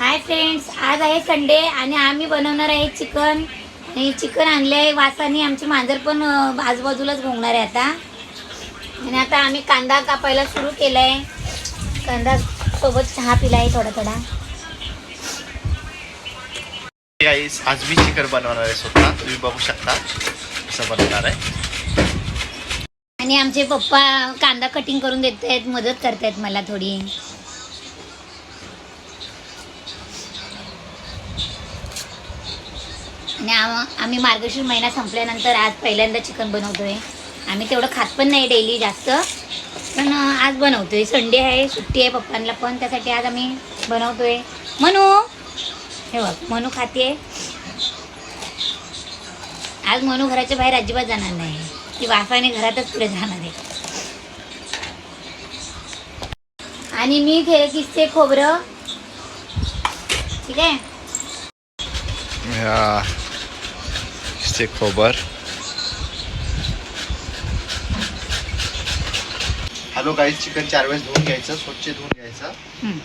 Hi friends आज आहे Sunday आणि आम्ही बनवणार आहे चिकन. आणि चिकन आणले आहे वासाने आमची मांजर पण आजूबाजूलाच घोंगणार आहे आता. आणि आता आम्ही कांदा कापायला सुरू केला आहे कांदा सोबत चहा पिला आहे थोडा. थोडा आज मी चिकन बनवणार आहे स्वतः. तुम्ही बघू शकता कसं बनवणार आहे. आणि आमचे पप्पा कांदा कटिंग करून देत आहेत मदत करतायत मला थोडी. आणि आम- आम्ही मार्गशीर महिना संपल्यानंतर आज पहिल्यांदा चिकन बनवतोय. आम्ही तेवढं खात पण नाही डेली जास्त. पण आज बनवतोय. संडे आहे सुट्टी आहे पप्पांना पण त्यासाठी आज आम्ही बनवतोय. म्हणू हे बघ मनू खाते आज मनू घराच्या बाहेर अजिबात जाणार नाही. ती वाफाने घरातच पुढे जाणार आहे. आणि मी घे किस्से खोबरं. ठीक आहे? ते खोबर हॅलो गाईस चिकन चार वेळेस धुवून घ्यायचं स्वच्छ धुवून घ्यायचं. हम्म.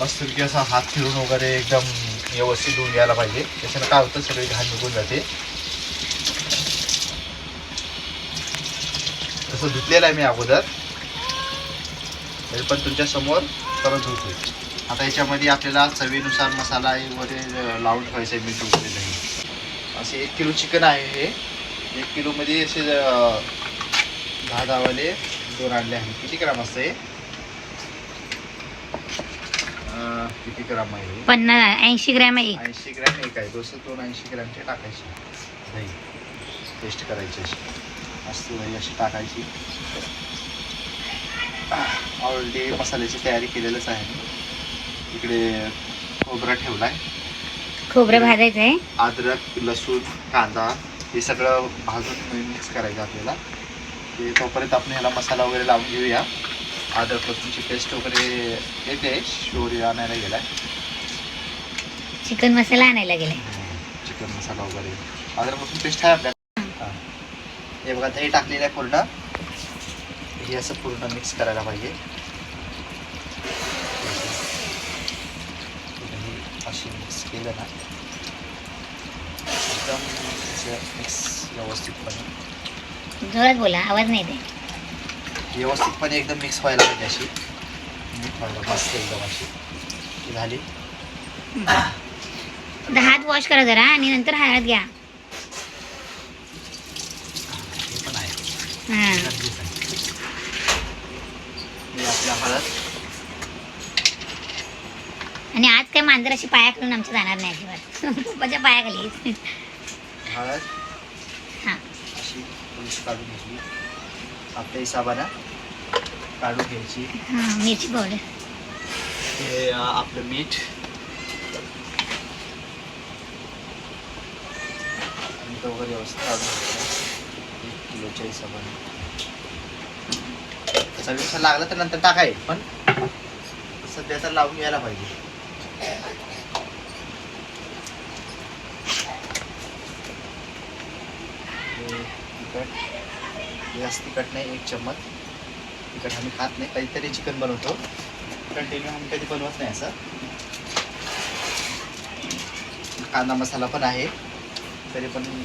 मस्तपैकी असा हात फिरून वगैरे एकदम व्यवस्थित धुवून घ्यायला पाहिजे. त्याच्यानं काय होतं सगळी घाण निघून जाते. तसं धुतलेलं आहे मी अगोदर. तरी पण तुमच्यासमोर परत धुतोय. आता याच्यामध्ये आपल्याला चवीनुसार मसाला वगैरे लावून ठेवायचा आहे मीठ वगैरे दही असे एक किलो चिकन आहे हे. एक किलोमध्ये असे दहा दहावाले दोन आणले आहे किती ग्राम असतं हे? अं, किती ग्राम आहे? पन्नास ऐंशी ग्रॅम आहे एक. ऐंशी ग्रॅम एक आहे. दोनशे दोन ऐंशी ग्रॅमचे टाकायचे. दही पेस्ट करायची अशी मस्त दही अशी टाकायची. ऑलरेडी मसाल्याची तयारी केलेलंच आहे मी. इकडे खोबरा ठेवला आहे खोबरं भाजायचं आहे अद्रक लसूण कांदा हे सगळं भाजून मिक्स करायचं आपल्याला. ते तोपर्यंत आपण ह्याला मसाला वगैरे लावून घेऊया. अद्रक लसूणची पेस्ट वगैरे येते शोरी आणायला गेलाय. चिकन मसाला आणायला गेलाय. चिकन मसाला वगैरे. अद्रक लसूण पेस्ट आहे आपल्या. हां. बघा दही टाकलेलं आहे पूर्ण. हे असं पूर्ण मिक्स करायला पाहिजे. अशी मिक्स केलं ना एकदम मिक्स व्यवस्थितपणे. जोरात बोला आवाज नाही ते व्यवस्थितपणे एकदम मिक्स व्हायला पाहिजे अशी. मस्त एकदम अशी. झाली. हात वॉश करा जरा आणि नंतर हळद घ्या. हळद. आणि आज काय मांजर अशी पाया खालून आमच्या जाणार नाही अजिबात. पप्पाच्या हळद. हां. अशी थोडीशी काढून घेतली. आपल्या हिसाबानं काढून घ्यायची. हां मिरची पावडर हे अं, आपलं मीठ. मीठ वगैरे व्यवस्थित काढून घ्यायचं. एक किलोच्या चवीनुसार लागलं तर नंतर टाकाय पण सध्या तर लावून घ्यायला पाहिजे. तिखट जास्त तिखट नाही एक चम्मच. तिखट आम्ही खात नाही कधीतरी चिकन बनवतो. कंटिन्यू आम्ही कधी बनवत नाही असं. कांदा मसाला पण आहे. तरी पण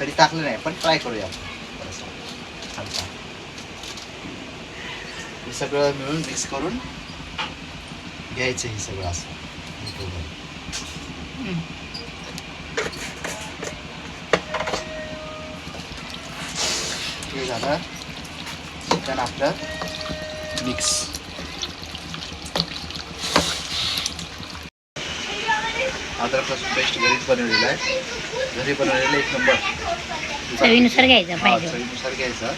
तरी टाकलं नाही पण ट्राय करूया. आपण हे सगळं मिळून मिक्स करून घ्यायचं हे सगळं असं. हं. झालं. चिकन आपलं मिक्स अद्रक लसूण पेस्ट घरीच बनवलेलं आहे. घरी बनवलेलं एक नंबर चवीनुसार घ्यायचं पाहिजे. चवीनुसार घ्यायचं.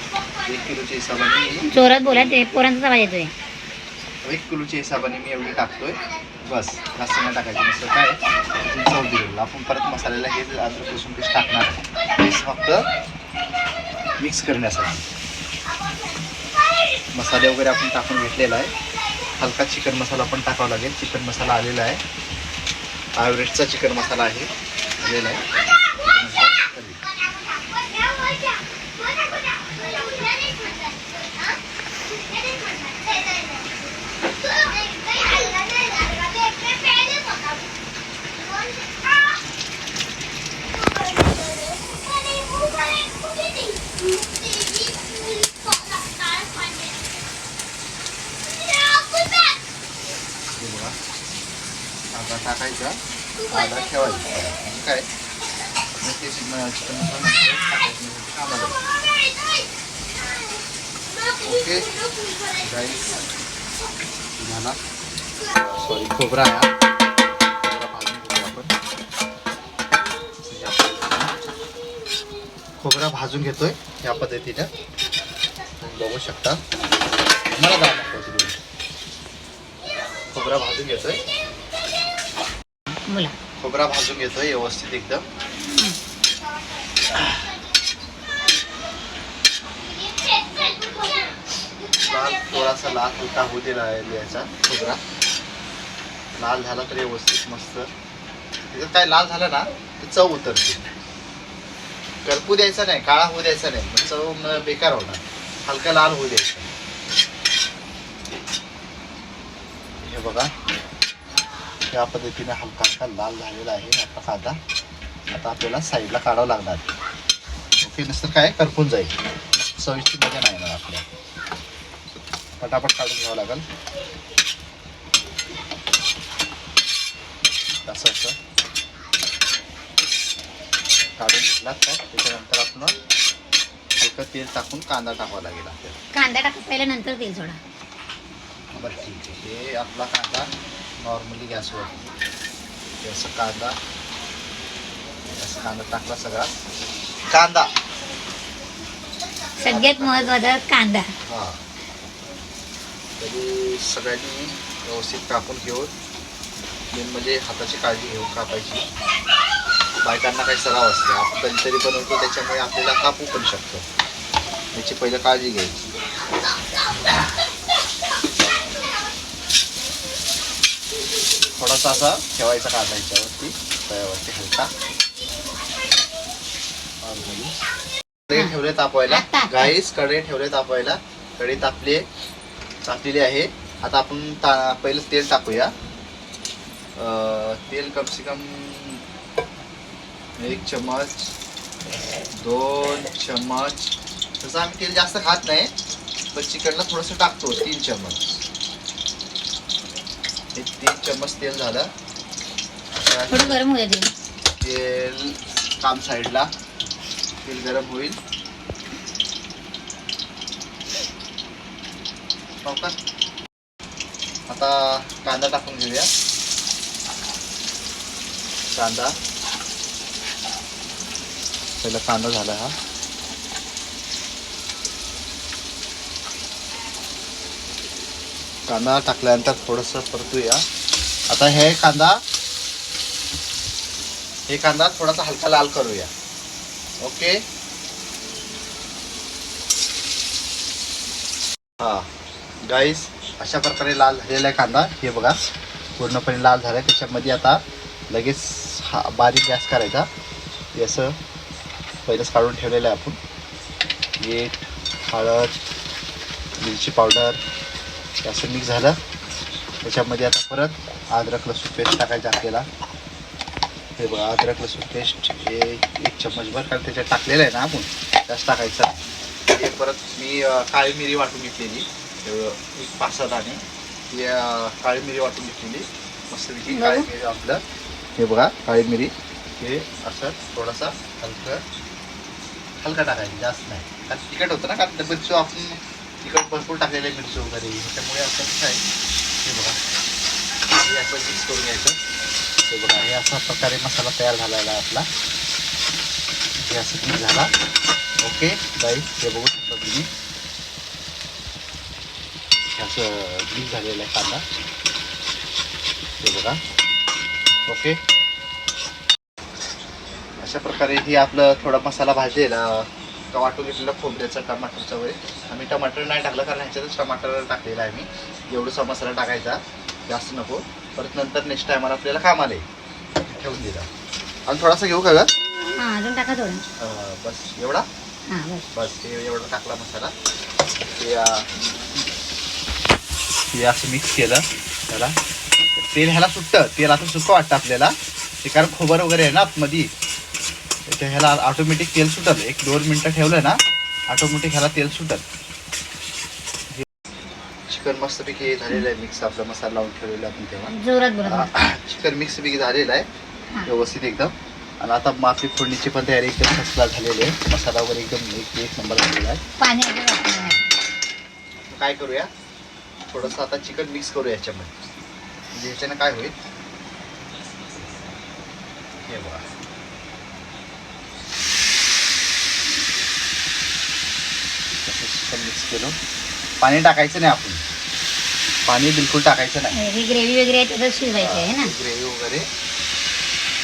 एक किलोच्या हिशोबाने जोरात बोला ते पोरांचा आवाज येतोय. एक किलोच्या हिशोबाने मी एवढी टाकतोय. बस जास्त नाही टाकायचं. नुसतं काय? चव दिलेलं आपण परत मसाल्याला हे जे अद्रक लसूण पेस्ट टाकणार. हेच फक्त मिक्स करण्यासाठी. मसाले वगैरे आपण टाकून घेतलेला आहे. हलका चिकन मसाला पण टाकावा लागेल. चिकन मसाला आलेला आहे. ॲव्हरेजचा चिकन मसाला आहे. आलेला आहे. Okay. Guys. Gimana? Sorry, cobra ya. Tá? खोबरा भाजून घेतोय या पद्धतीने. बघू शकता. मला तिकडून खोबरा भाजून घेतोय. खोबरा भाजून घेतोय व्यवस्थित एकदम. लाल थोडासा लाल होता होऊ दिला याचा खोबरा. लाल झाला तर व्यवस्थित मस्त. काय लाल झालं ना तर चव उतरते. करपू द्यायचा नाही काळा होऊ द्यायचा नाही मग चव बेकार होणार. हलका लाल होऊ द्यायचा. हे बघा या पद्धतीने हलका हलका लाल झालेला आहे आपला कांदा आता आपल्याला साईडला काढावं लागणार. ओके नसतं काय? करपून जाईल. चवीची मजा नाही येणार आपल्या. पटापट काढून घ्यावं लागेल. असं असं. काढून घेतला काय त्याच्यानंतर आपण हलकं तेल टाकून कांदा टाकावा लागेल आपल्याला. कांदा टाकत पहिल्या नंतर तेल सोडा. बरं ठीक आहे. हे आपला कांदा नॉर्मली गॅसवर असं कांदा. असं कांदा टाकला सगळा. कांदा. सगळ्यात महत्त्वाचा कांदा. हा. तरी सगळ्यांनी व्यवस्थित कापून घेऊन मेन म्हणजे हाताची काळजी घेऊन कापायची. बायकांना काही सराव असते. आपण कधीतरी बनवतो त्याच्यामुळे आपल्याला कापू पण शकतो. याची पहिलं काळजी घ्यायची. थोडासा असा ठेवायचा कांदा याच्यावरती? तव्यावरती हलका. कढई ठेवले तापवायला. गाईस कढई ठेवले तापवायला. कढई तापली तापलेली आहे. आता आपण ता पहिलं तेल टाकूया. तेल कम से कम एक चम्मच दोन चम्मच. तसं आम्ही तेल जास्त खात नाही पण चिकनला थोडंसं टाकतो तीन चम्मच. हे तीन चम्मच तेल झालं. थोडं गरम दे तेल. काम साईडला. तेल गरम होईल? आता कांदा टाकून घेऊया. कांदा. पहिला कांदा झाला हा. कांदा टाकल्यानंतर थोडंसं परतूया. आता हे कांदा हे कांदा थोडासा हलका लाल करूया. ओके? हा. गाईस अशा प्रकारे लाल झालेला आहे कांदा. हे बघा पूर्णपणे लाल झाला आहे त्याच्यामध्ये आता लगेच हा बारीक गॅस करायचा. असं पहिलंच काढून ठेवलेलं आहे आपण. मीठ हळद मिरची पावडर हे असं मिक्स झालं. त्याच्यामध्ये आता परत अद्रक लसूण पेस्ट टाकायचं आपल्याला. हे बघा अद्रक लसूण पेस्ट हे एक चम्मचभर कारण त्याच्यात टाकलेलं आहे ना आपण त्याच टाकायचं. हे परत मी काळी मिरी वाटून घेतलेली. एक पाच सहा दाणे काळी मिरी वाटून घेतलेली. मस्तपैकी काळी मिरी आपलं. हे बघा काळी मिरी. हे असं थोडासा हलकं हलका टाकायचं जास्त नाही. कारण तिखट होतं ना कारण मिरची आपण तिखट भरपूर टाकलेलं आहे मिरची वगैरे. त्याच्यामुळे आपण काय हे बघा. हे असं मिक्स करून घ्यायचं. ते बघा हे अशा प्रकारे मसाला तयार झालेला आहे आपला. हे असं मिक्स झाला ओके बाई हे बघू शकता तुम्ही. असं मिक्स झालेलं आहे कांदा. हे बघा. ओके. अशा प्रकारे ही आपलं थोडा मसाला भाजलेला का वाटून घेतलेला खोबऱ्याचा टमाटरचा वगैरे आम्ही टमाटर नाही टाकलं कारण ह्याच्यातच टमाटर टाकलेला आहे मी. एवढासा मसाला टाकायचा जास्त नको. परत नंतर नेक्स्ट टायमाला आपल्याला कामाला येईल ठेवून दिला. आणि थोडासा घेऊ का ग? अजून टाका थोडं. बस. एवढा? बस. हे एवढा टाकला मसाला. हे असं मिक्स केलं. त्याला. तेल ह्याला सुटतं. तेल आता सुकं वाटतं आपल्याला. ते कारण खोबर वगैरे आहे ना आतमध्ये. त्याच्या ह्याला ऑटोमॅटिक तेल सुटल. एक दोन मिनटं ठेवलं ना ऑटोमॅटिक ह्याला तेल सुटल. चिकन मस्तपैकी झालेलं आहे मिक्स आपला मसाला लावून ठेवलेला आपण तेव्हा. चिकन मिक्स पैकी झालेलं आहे. हा. व्यवस्थित एकदम. आणि आता माफी फोडणीची पण तयारी एकदम फसला झालेली आहे. मसाला वगैरे एकदम एक एक नंबर झालेला आहे. काय करूया? थोडंसं आता चिकन मिक्स करूया याच्यामध्ये. म्हणजे ह्याच्यानं काय होईल? हे बघा चिकन मिक्स केलं पाणी टाकायचं नाही आपण. पाणी बिलकुल टाकायचं नाही. ही ग्रेव्ही वगैरे आहे त्याच्यात शिजवायची आहे ना? ग्रेव्ही वगैरे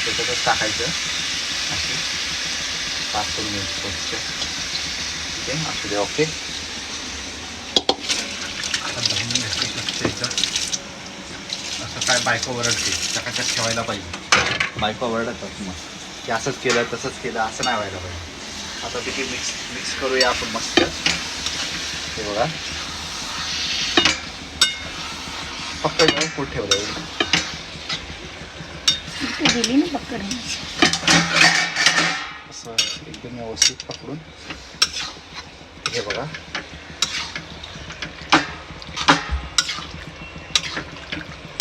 त्याच्यातच टाकायचं. असे पाच करून घ्यायचं ठीक आहे? असू दे ओके. आता. असं काय बायको ओरडते. चकाचक ठेवायला पाहिजे. बायको ओरडतात मग. की असंच केलं तसंच केलं असं नाही व्हायला पाहिजे. आता तिथे मिक्स मिक्स करूया आपण मस्त. बघा. फक्त फूट ठेवलं गेली ना पकड. असं एकदम व्यवस्थित पकडून. हे बघा.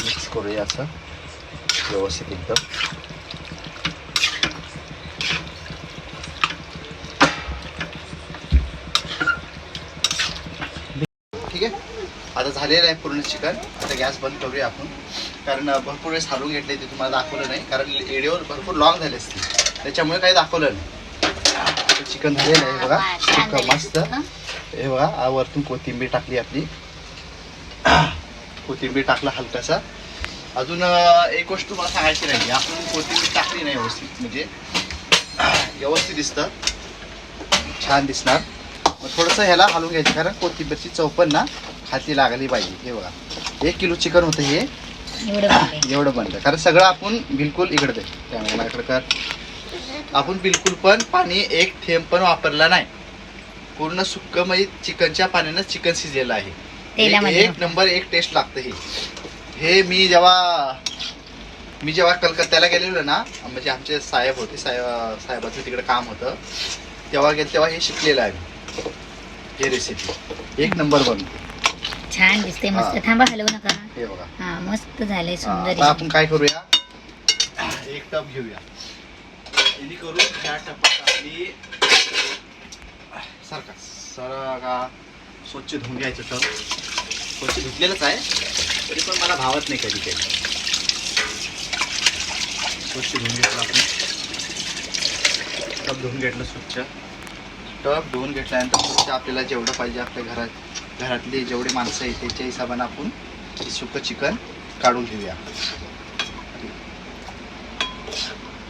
मिक्स करूया असं. व्यवस्थित एकदम ठीक आहे आता झालेलं आहे पूर्ण चिकन. आता गॅस बंद करूया आपण. कारण भरपूर वेळेस हालून घेतले ते तुम्हाला दाखवलं नाही. कारण व्हिडिओ भरपूर लॉंग झाले असते त्याच्यामुळे काही दाखवलं नाही. चिकन झालेलं आहे बघा. चिकन मस्त. हे. बघा वरतून कोथिंबीर टाकली आपली. कोथिंबीर टाकला हलकासा. अजून एक गोष्ट तुम्हाला सांगायची नाही. आपण कोथिंबीर टाकली नाही व्यवस्थित. म्हणजे व्यवस्थित दिसतं. छान दिसणार. मग थोडंसं ह्याला हलवून घ्यायचं. कारण कोथिंबीरची चौपण ना हाती लागली पाहिजे. हे बघा. एक किलो चिकन होतं हे. एवढं बनलं कारण सगळं आपण बिलकुल इकडे दे त्यामुळे इकडे कर आपण बिलकुल पण पाणी एक थेंब पण वापरला नाही. पूर्ण सुक्क म्हणजे चिकनच्या पाण्यानं चिकन शिजलेलं आहे. एक नंबर एक टेस्ट लागतं हे. हे मी जेव्हा मी जेव्हा कलकत्त्याला गेलेलो ना म्हणजे आमचे साहेब होते साहेब साहेबाचं तिकडे काम होतं. तेव्हा गेलं तेव्हा हे शिकलेलं आहे. हे रेसिपी एक नंबर बनतो. छान दिसते मस्त. हा. थांबा हलवू नका. हे बघा. हा मस्त झालंय हा, सुंदर आता आपण काय करूया? एक टप घेऊया. इनी करून ह्या टपात आपली सारखा सारखा स्वच्छ धुवून घ्यायचं टप स्वच्छ धुतलेलंच आहे. तरी पण मला भावत नाही कधी काही स्वच्छ धुवून घेतलं आपण. टप धुवून घेतलं स्वच्छ. टप धुवून घेतल्यानंतर स्वच्छ आपल्याला जेवढं पाहिजे आपल्या घरात घरातली जेवढे माणसं आहेत त्याच्या हिशोबानं आपण सुकं चिकन काढून घेऊया.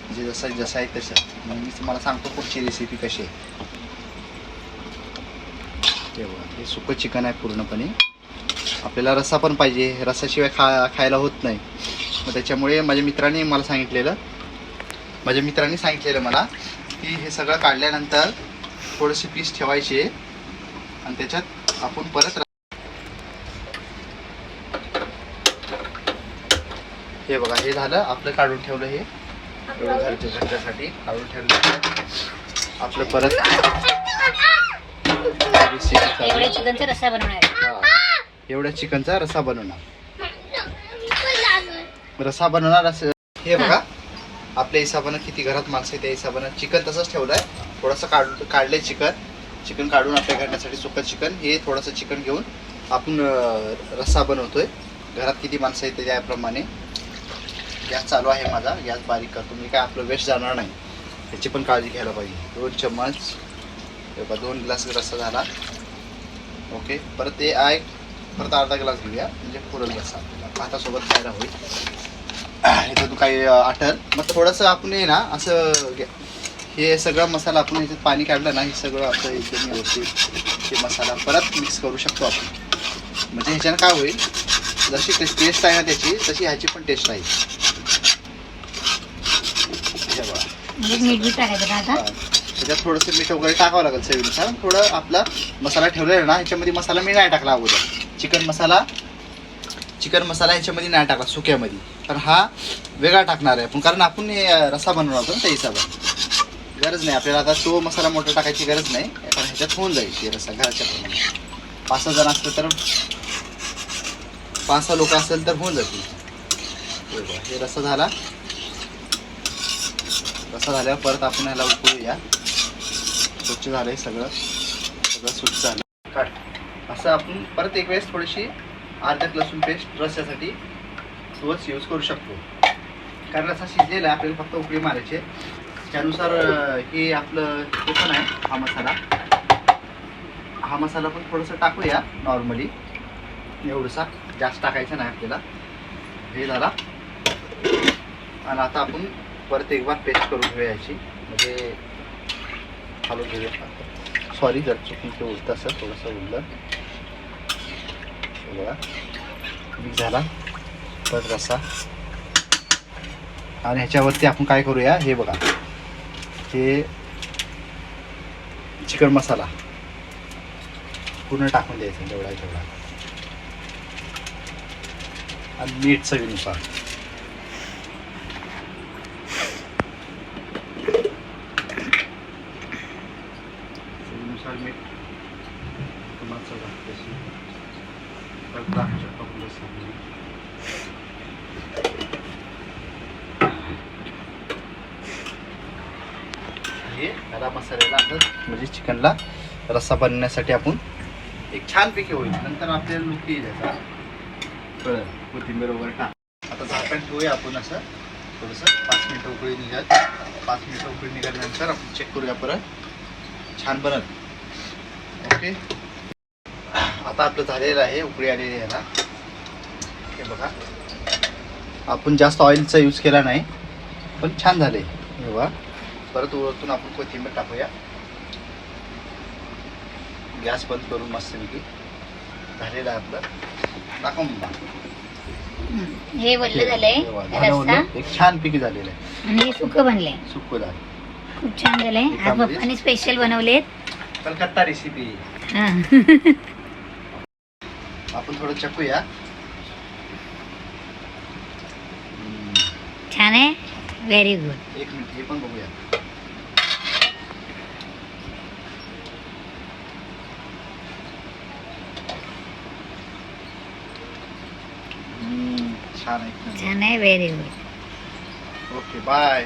जे जसं जसं आहे तसं. मग मी तुम्हाला सांगतो पुढची रेसिपी कशी आहे. तेव्हा हे सुकं चिकन आहे पूर्णपणे. आपल्याला रस्सा पण पाहिजे. रस्साशिवाय खा खायला होत नाही. मग त्याच्यामुळे माझ्या मित्राने मला सांगितलेलं माझ्या मित्रांनी सांगितलेलं मला की हे सगळं काढल्यानंतर थोडेसे पीस ठेवायचे आणि त्याच्यात आपण परत हे बघा हे झालं. आपलं काढून ठेवलं हे. एवढं घरच्या घरच्यासाठी. काढून ठेवलं आपलं परत एवढ्या. चिकनचा रस्सा बनवणार आहे. हा. एवढ्या चिकनचा रसा बनवणार. रसा बनवणार असं हे बघा. आपल्या हिशोबानं किती घरात माणसं आहे त्या हिशोबानं चिकन तसंच ठेवलंय. थोडंसं काढ काढलंय चिकन. चिकन काढून आपल्या करण्यासाठी सुकं चिकन हे थोडंसं चिकन घेऊन आपण रस्सा बनवतोय. घरात किती माणसं येते त्याप्रमाणे. गॅस चालू आहे माझा. गॅस बारीक करतो. मी काय आपलं वेस्ट जाणार नाही. याची पण काळजी घ्यायला पाहिजे. दोन चम्मच. बघा दोन ग्लास रस्सा झाला. ओके. परत ते आहे. परत अर्धा ग्लास घेऊया. म्हणजे पुरण रस्सा. भातासोबत खायला होईल. इथं तू काही आठल. मग थोडंसं आपण ना असं घे- हे सगळं मसाला आपण ह्याच्यात पाणी काढलं ना हे सगळं आपलं एकदम व्यवस्थित हे मसाला परत मिक्स करू शकतो आपण. म्हणजे ह्याच्यानं काय होईल जशी टेस्ट आहे ना त्याची तशी ह्याची पण टेस्ट आहे म्हणजे मीठ बीठ टाकायचं का आता. हा. त्याच्यात थोडंसं मीठ वगैरे टाकावं लागेल चवीनुसार. थोडं आपला मसाला ठेवलेला आहे ना ह्याच्यामध्ये मसाला मी नाही टाकला अगोदर. चिकन मसाला चिकन मसाला ह्याच्यामध्ये नाही टाकला सुक्यामध्ये. कारण हा वेगळा टाकणार आहे पण कारण आपण हे रसा बनवणार होतो ना त्या हिशोबात गरज नाही. आपल्याला आता तो मसाला मोठा टाकायची गरज नाही कारण ह्याच्यात होऊन जाईल ते रसा घराच्या प्रमाणे पाच सहा जण असलं तर पाच सहा लोक असेल तर होऊन जातील. हे रस्सा झाला. रस्सा झाल्यावर परत आपण ह्याला उकळूया. स्वच्छ झालंय सगळं. सगळं स्वच्छ झालं. काट असं आपण परत एक वेळेस थोडीशी अर्ध्यात लसूण पेस्ट रस्स्यासाठी तोच यूज करू शकतो. कारण रस्सा शिजलेला आपल्याला फक्त उकळी मारायची आहे. त्यानुसार हे आपलं हे पण आहे हा मसाला. हा मसाला पण थोडंसं टाकूया नॉर्मली एवढंसा जास्त टाकायचं नाही आपल्याला. हे झाला. आणि आता आपण परत एक बार पेस्ट करून घेऊया याची. म्हणजे हलवून घेऊया. सॉरी जर चुकून ते उलतं असं थोडंसं उरलं बघा. मिक्स झाला. परत रस्सा. आणि ह्याच्यावरती आपण काय करूया? हे बघा. हे चिकन मसाला. पूर्ण टाकून द्यायचं जेवढा तेवढा. आणि मीठ चवीनुसार. चवीनुसार मीठ. तुम्हाला चव तशी परत मसाल्याला असं म्हणजे चिकनला रस्सा बनवण्यासाठी आपण एक छानपैकी होईल. नंतर आपल्याला लुक येईल याचा. कळलं? कोथिंबीर वगैरे टाक. आता झाकण ठेवूया आपण असं. थोडंसं पाच मिनटं उकळी निघात पाच मिनटं उकळी निघाल्यानंतर आपण चेक करूया परत. छान बनत ओके? आता आपलं झालेलं आहे उकळी आलेली आहे ना. हे बघा. आपण जास्त ऑइलचा यूज केला नाही पण छान झाले हे बघा. परत वरतून आपण कोथिंबीर टाकूया. गॅस बंद करून मस्तपैकी झालेलं आहे आपलं टाकून. हे वल्ल झालंय रस्सा. एक छान पैकी झालेलं आहे. आणि हे सुकं बनलंय. सुक्क झालं. खूप छान झालंय. आज पप्पानी स्पेशल बनवलेत. कलकत्ता रेसिपी हा. आपण थोडं चकूया. हम्म, छान आहे. व्हेरी गुड एक मिनिट हे पण बघूया हम्म, छान आहे. छान आहे very good okay bye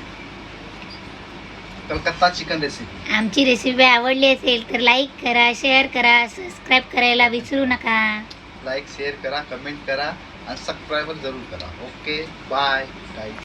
Calcutta chicken recipe आमची रेसिपी आवडली असेल तर लाईक करा शेअर करा सबस्क्राईब करायला विसरू नका. लाईक शेअर करा कमेंट करा आणि सबस्क्राईबर जरूर करा. Okay bye guys